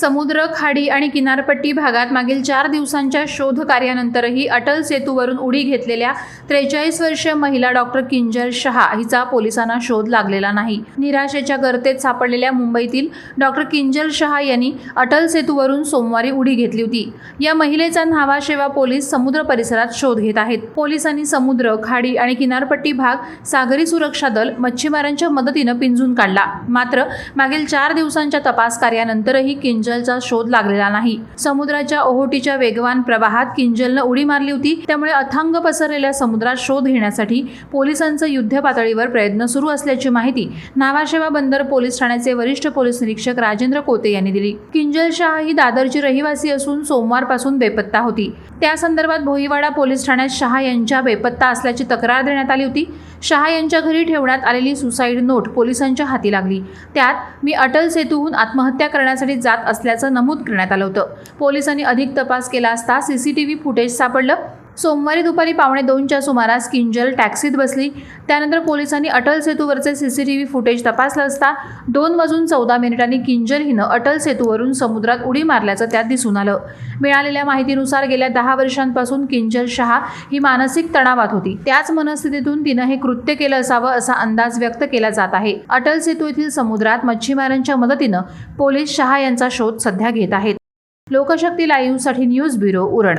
समुद्र खाडी आणि किनारपट्टी भागात मागील चार दिवसांच्या शोध कार्यानंतरही अटल सेतूवरून उडी घेतलेल्या त्रेचाळीस वर्षीय महिला डॉक्टर किंजल शहा हिचा पोलिसांना शोध लागलेला नाही. निराशेच्या गर्तेत सापडलेल्या मुंबईतील डॉक्टर किंजल शहा यांनी अटल सेतूवरून सोमवारी उडी घेतली होती. या महिलेचा न्हावाशेवा पोलीस समुद्र परिसरात शोध घेत आहेत. पोलिसांनी समुद्र खाडी आणि किनारपट्टी भाग सागरी सुरक्षा दल मच्छीमारांच्या मदतीनं पिंजून काढला. मात्र मागील चार दिवसांच्या तपास कार्यानंतरही किंजलचा शोध लागलेला नाही. समुद्राच्या ओहोटीच्या वेगवान प्रवाहात किंजलनं उडी मारली होती. त्यामुळे अथांग पसरलेल्या समुद्रात शोध घेण्यासाठी पोलिसांचं युद्ध पातळीवर प्रयत्न सुरू असल्याची माहिती नावाशेवा बंदर पोलीस ठाण्याचे वरिष्ठ पोलीस निरीक्षक राजेंद्र कोते यांनी दिली. किंजल शाह ही दादरची रहिवासी असून सोमवारपासून बेपत्ता होती. त्या संदर्भात भोईवाडा पोलीस ठाण्यात शहा यांच्या बेपत्ता असल्याची तक्रार देण्यात आली होती. शहा यांच्या घरी ठेवण्यात आलेली सुसाईड नोट पोलिसांच्या हाती लागली. त्यात मी अटल सेतूहून आत्महत्या करण्यासाठी जात असल्याचं नमूद करण्यात आलं होतं. पोलिसांनी अधिक तपास केला असता सीसीटीव्ही फुटेज सापडलं. सोमवारी दुपारी पावणे दोनच्या सुमारास किंजल टॅक्सीत बसली. त्यानंतर पोलिसांनी Atal सेतूवरचे C C T V footage तपासलं असता दोन वाजून चौदा मिनिटांनी किंजल हिनं अटल सेतूवरून समुद्रात उडी मारल्याचं त्यात दिसून आलं. मिळालेल्या माहितीनुसार गेल्या दहा वर्षांपासून किंजल शहा ही मानसिक तणावात होती. त्याच मनस्थितीतून तिनं हे कृत्य केलं असावं असा अंदाज व्यक्त केला जात आहे. अटल सेतू येथील समुद्रात मच्छीमारांच्या मदतीनं पोलीस शहा यांचा शोध सध्या घेत आहेत. लोकशक्ती लाईव्हसाठी न्यूज ब्युरो उरण.